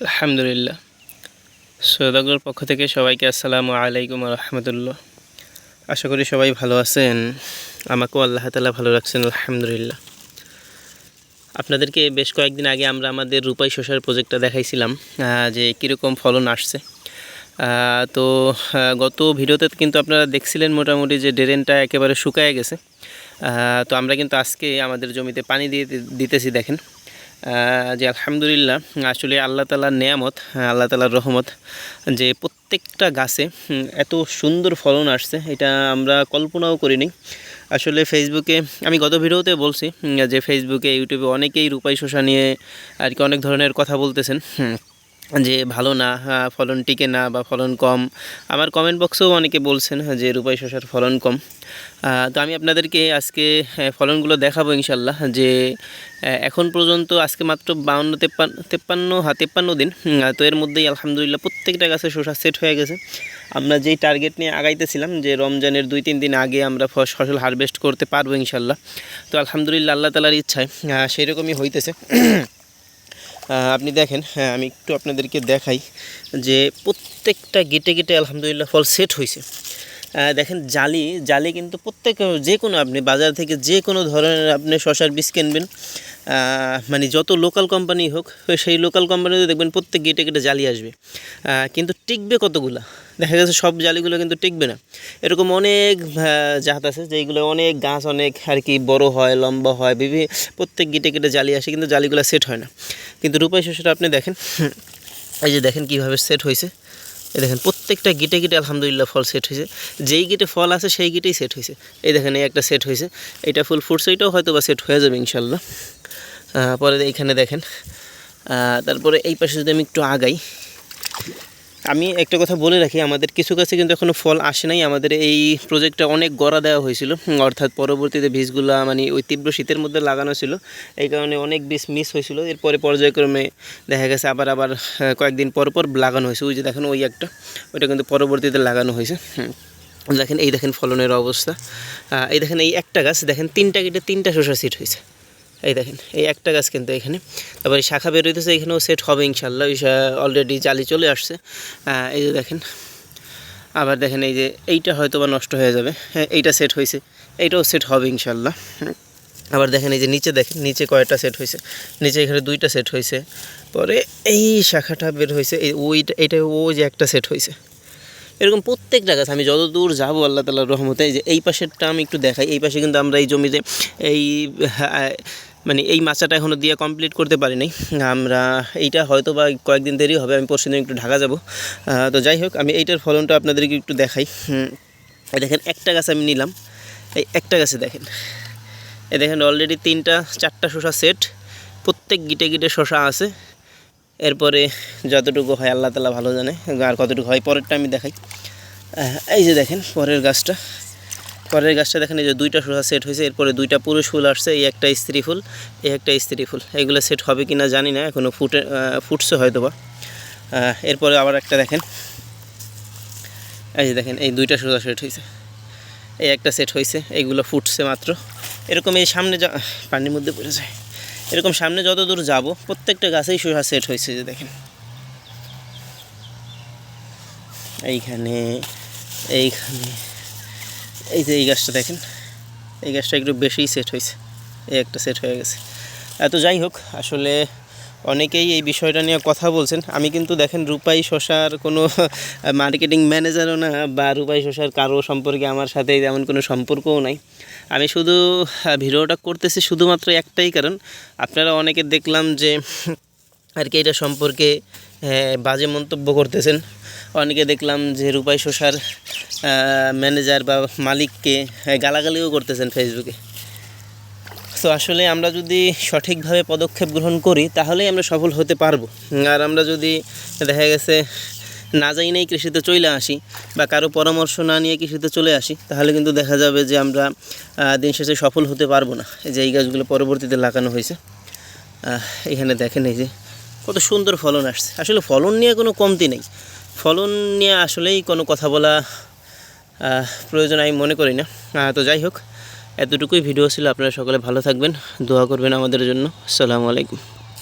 আলহামদুলিল্লাহ। সৌদাগর পক্ষ থেকে সবাইকে আসসালামু আলাইকুম রহমতুল্লাহ। আশা করি সবাই ভালো আছেন। আমাকেও আল্লাহ তালা ভালো রাখছেন, আলহামদুলিল্লাহ। আপনাদেরকে বেশ কয়েকদিন আগে আমরা আমাদের রূপাই শসার প্রজেক্টটা দেখাইছিলাম যে কীরকম ফলন আসছে। তো গত ভিডিওতে কিন্তু আপনারা দেখছিলেন মোটামুটি যে ড্রেনটা একেবারে শুকায় গেছে। তো আমরা কিন্তু আজকে আমাদের জমিতে পানি দিয়ে দিতেছি, দেখেন। যে আলহামদুলিল্লাহ, আসলে আল্লাহ তালার নেয়ামত, আল্লাহ তালার রহমত, যে প্রত্যেকটা গাছে এত সুন্দর ফলন আসছে, এটা আমরা কল্পনাও করিনি। আসলে ফেসবুকে, আমি গত ভিডিওতে বলছি যে ফেসবুকে, ইউটিউবে অনেকেই রূপাই শোষা নিয়ে আর কি অনেক ধরনের কথা বলতেছেন যে ভালো না হ্যাঁ, ফলন টিকে না বা ফলন কম। আমার কমেন্ট বক্সেও অনেকে বলছেন হ্যাঁ, যে রূপাই শসার ফলন কম। তো আমি আপনাদেরকে আজকে হ্যাঁ, ফলনগুলো দেখাবো ইনশাল্লাহ যে এখন পর্যন্ত আজকে মাত্র বাউন্ন তেপ্পান্ন তেপ্পান্ন হ্যাঁ তেপ্পান্ন দিন তো এর মধ্যেই আলহামদুলিল্লাহ প্রত্যেকটা গাছে শসা সেট হয়ে গেছে। আমরা যেই টার্গেট নিয়ে আগাইতেছিলাম যে রমজানের দুই তিন দিন আগে আমরা ফসল হারভেস্ট করতে পারব ইনশাল্লাহ তো আলহামদুলিল্লাহ আল্লাহ তালার ইচ্ছায় আহ, সেই রকমই হইতেছে। আপনি দেখেন হ্যাঁ আমি একটু আপনাদেরকে দেখাই যে প্রত্যেকটা গেটে গেটে আলহামদুলিল্লাহ ফল সেট হয়েছে দেখেন, জালি জালি কিন্তু প্রত্যেক, যে কোনো আপনি বাজার থেকে যে কোনো ধরনের আপনি শশার বীজ কিনবেন। মানে যত লোকাল কোম্পানি হোক সেই লোকাল কোম্পানিতে দেখবেন প্রত্যেক গেটে গেটে জালি আসবে। কিন্তু টিকবে কতগুলা? দেখা গেছে সব জালিগুলো কিন্তু টিকবে না। এরকম অনেক আহ, জাত আছে যেইগুলো অনেক গাছ অনেক আর কি বড় হয় লম্বা হয় বিভিন্ন প্রত্যেক গেটে গেটে জালি আসে কিন্তু জালিগুলো সেট হয় না। কিন্তু রূপাই শস্যটা আপনি দেখেন এই যে দেখেন কীভাবে সেট হয়েছে এই দেখেন, প্রত্যেকটা গিটে গিটে আলহামদুলিল্লাহ ফল সেট হয়েছে। যেই গিটে ফল আছে, সেই গিটেই সেট হয়েছে। এই দেখেন, এই একটা সেট হয়েছে। এটা ফুল ফুটছে এটাও হয়তো বা সেট হয়ে যাবে ইনশাল্লাহ পরে এইখানে দেখেন। তারপরে এই পাশে যদি আমি একটু আগাই আমি একটা কথা বলে রাখি, আমাদের কিছু গাছে কিন্তু এখনও ফল আসে নাই। আমাদের এই প্রজেক্টটা অনেক গড়া দেওয়া হয়েছিল। অর্থাৎ পরবর্তীতে বীজগুলা মানে ওই তীব্র শীতের মধ্যে লাগানো ছিল। এই কারণে অনেক বীজ মিস হয়েছিল। এরপরে পর্যায়ক্রমে দেখা গেছে আবার আবার কয়েকদিন পর পর লাগানো হয়েছে। ওই যে দেখেন ওই একটা, ওইটা কিন্তু পরবর্তীতে লাগানো হয়েছে। দেখেন, এই দেখেন ফলনের অবস্থা। এই দেখেন এই একটা গাছ, দেখেন তিনটা কেটে তিনটা শসা সিট হয়েছে। এই দেখেন এই একটা গাছ কিন্তু এখানে। তারপরে শাখা বের হইতেছে এখানেও সেট হবে ইনশাল্লাহ অলরেডি জালি চলে আসছে। এই যে দেখেন আবার দেখেন এই যে এইটা হয়তো বা নষ্ট হয়ে যাবে। হ্যাঁ এইটা সেট হয়েছে এইটাও সেট হবে ইনশাল্লাহ হুম। আবার দেখেন এই যে নিচে দেখেন নিচে কয়টা সেট হয়েছে নিচে এখানে দুইটা সেট হয়েছে পরে এই শাখাটা বের হয়েছে এই ওইটা এইটা ও যে একটা সেট হয়েছে এরকম প্রত্যেকটা গাছ আমি যত দূর যাব আল্লাহ তালার রহমতে যে এই পাশেরটা আমি একটু দেখাই এই পাশে কিন্তু আমরা এই জমিতে এই হ্যাঁ, মানে এই মাচাটা এখনও দিয়ে কমপ্লিট করতে পারি নাই আমরা এইটা হয়তো বা কয়েকদিন দেরি হবে, আমি পরশু দিন একটু ঢাকা যাব। তো যাই হোক, আমি এইটার ফলনটা আপনাদেরকে একটু দেখাই। দেখেন, একটা গাছ আমি নিলাম। এই একটা গাছে দেখেন। এই দেখেন অলরেডি তিনটা, চারটা শসা সেট প্রত্যেক গিটে গিটে শসা আছে। এরপরে যতটুকু হয়, আল্লাহ তালা ভালো জানে, আর কতটুকু হয়, পরেরটা আমি দেখাই। এই যে দেখেন, পরের গাছটা। পরের গাছটা দেখেন, এই যে দুইটা শসা সেট হয়েছে, এরপরে দুইটা পুরুষ ফুল আসছে, এই একটা স্ত্রী ফুল, এই একটা স্ত্রী ফুল। এগুলো সেট হবে কি না জানি না এখনও ফুটে ফুটছে হয়তো বা এরপরে আবার একটা দেখেন। এই যে দেখেন, এই দুইটা সোজা সেট হয়েছে। এই একটা সেট হয়েছে এইগুলো ফুটছে মাত্র। এরকম এই সামনে যা, পানির মধ্যে পড়ে যায়। এরকম সামনে যত দূর যাব, প্রত্যেকটা গাছেই সোজা সেট হয়েছে যে দেখেন। এইখানে এইখানে। এই যে এই গাছটা দেখেন, এই গাছটা একটু বেশিই সেট হয়েছে, এই একটা সেট হয়ে গেছে। এত যাই হোক, আসলে অনেকেই এই বিষয়টা নিয়ে কথা বলছেন। আমি কিন্তু দেখেন রূপাই শশার কোনো মার্কেটিং ম্যানেজারও না, বা রূপাই শশার কারও সম্পর্কে আমার সাথে তেমন কোনো সম্পর্কও নাই। আমি শুধু ভিডিওটা করতেছি শুধুমাত্র একটাই কারণ, আপনারা অনেকে দেখলাম যে আর কি, এটা সম্পর্কে বাজে মন্তব্য করতেছেন। অনেকে দেখলাম যে রূপাই শশার ম্যানেজার বা মালিককে গালাগালিও করতেছেন ফেসবুকে তো আসলে আমরা যদি সঠিকভাবে পদক্ষেপ গ্রহণ করি, তাহলেই আমরা সফল হতে পারব। আর আমরা যদি দেখা গেছে, না যাই নেই কৃষিতে চলে আসি বা কারও পরামর্শ না নিয়ে কৃষিতে চলে আসি, তাহলে কিন্তু দেখা যাবে যে আমরা দিন শেষে সফল হতে পারব না। যে এই গাছগুলো পরবর্তীতে লাগানো হয়েছে। এখানে দেখেন এই যে কত সুন্দর ফলন আসছে। আসলে ফলন নিয়ে কোনো কমতি নেই। ফলন নিয়ে আসলেই কোনো কথা বলা প্রয়োজন আমি মনে করি না। তো যাই হোক, এতটুকুই ভিডিও ছিল। আপনারা সকলে ভালো থাকবেন, দোয়া করবেন আমাদের জন্য। আসসালামু আলাইকুম।